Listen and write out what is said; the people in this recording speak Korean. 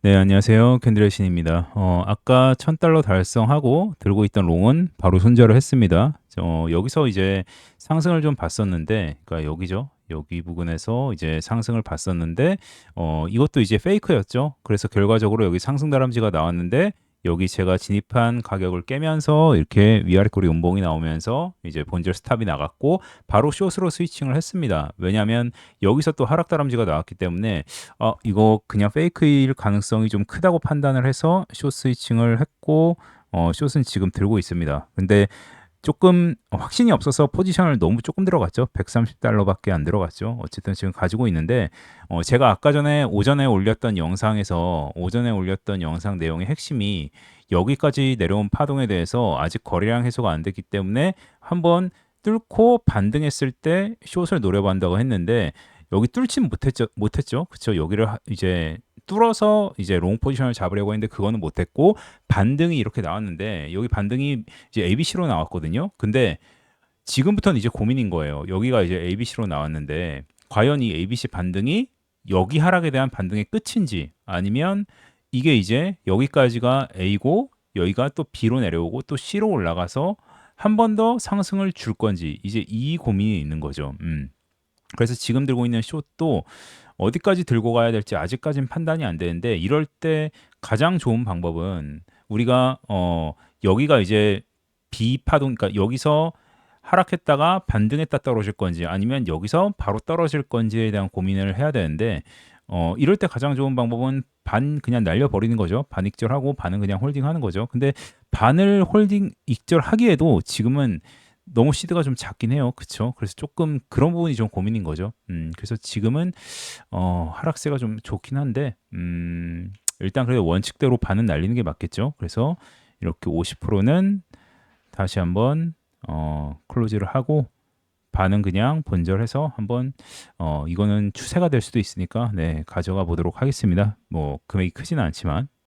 네, 안녕하세요. 캔들의 신입니다. 어, 아까 1000달러 달성하고 들고 있던 롱은 바로 손절을 했습니다. 어, 여기서 이제 상승을 좀 봤었는데, 그러니까 여기죠. 여기 부근에서 이제 상승을 봤었는데, 어, 이것도 이제 페이크였죠. 그래서 결과적으로 여기 상승 다람쥐가 나왔는데, 여기 제가 진입한 가격을 깨면서 이렇게 위아래 꼬리 음봉이 나오면서 이제 본절 스탑이 나갔고 바로 숏으로 스위칭을 했습니다. 왜냐하면 여기서 또 하락 다람쥐가 나왔기 때문에 어, 이거 그냥 페이크일 가능성이 좀 크다고 판단을 해서 숏 스위칭을 했고 어, 숏은 지금 들고 있습니다. 근데 조금 확신이 없어서 포지션을 너무 조금 들어갔죠. 130달러밖에 안 들어갔죠. 어쨌든 지금 가지고 있는데 어, 제가 아까 전에 오전에 올렸던 영상에서 오전에 올렸던 영상 내용의 핵심이 여기까지 내려온 파동에 대해서 아직 거래량 해소가 안 됐기 때문에 한번 뚫고 반등했을 때 숏을 노려본다고 했는데 여기 뚫진 못했죠. 못했죠. 그쵸 여기를 하- 이제 뚫어서 이제 롱 포지션을 잡으려고 했는데 그거는 못했고 반등이 이렇게 나왔는데 여기 반등이 이제 ABC로 나왔거든요. 근데 지금부터는 이제 고민인 거예요. 여기가 이제 ABC로 나왔는데 과연 이 ABC 반등이 여기 하락에 대한 반등의 끝인지 아니면 이게 이제 여기까지가 A고 여기가 또 B로 내려오고 또 C로 올라가서 한 번 더 상승을 줄 건지 이제 이 고민이 있는 거죠. 음. 그래서 지금 들고 있는 숏도 어디까지 들고 가야 될지 아직까지는 판단이 안 되는데 이럴 때 가장 좋은 방법은 우리가 어 여기가 이제 비파동 그러니까 여기서 하락했다가 반등했다 떨어질 건지 아니면 여기서 바로 떨어질 건지에 대한 고민을 해야 되는데 어 이럴 때 가장 좋은 방법은 반 그냥 날려 버리는 거죠. 반 익절하고 반은 그냥 홀딩하는 거죠. 근데 반을 홀딩 익절하기에도 지금은 너무 시드가 좀 작긴 해요. 그쵸? 그래서 조금 그런 부분이 좀 고민인 거죠. 음, 그래서 지금은 어, 하락세가 좀 좋긴 한데 음, 일단 그래도 원칙대로 반은 날리는 게 맞겠죠. 그래서 이렇게 50%는 다시 한번 어, 클로즈를 하고 반은 그냥 본절해서 한번 어, 이거는 추세가 될 수도 있으니까 네, 가져가 보도록 하겠습니다. 뭐 금액이 크지는 않지만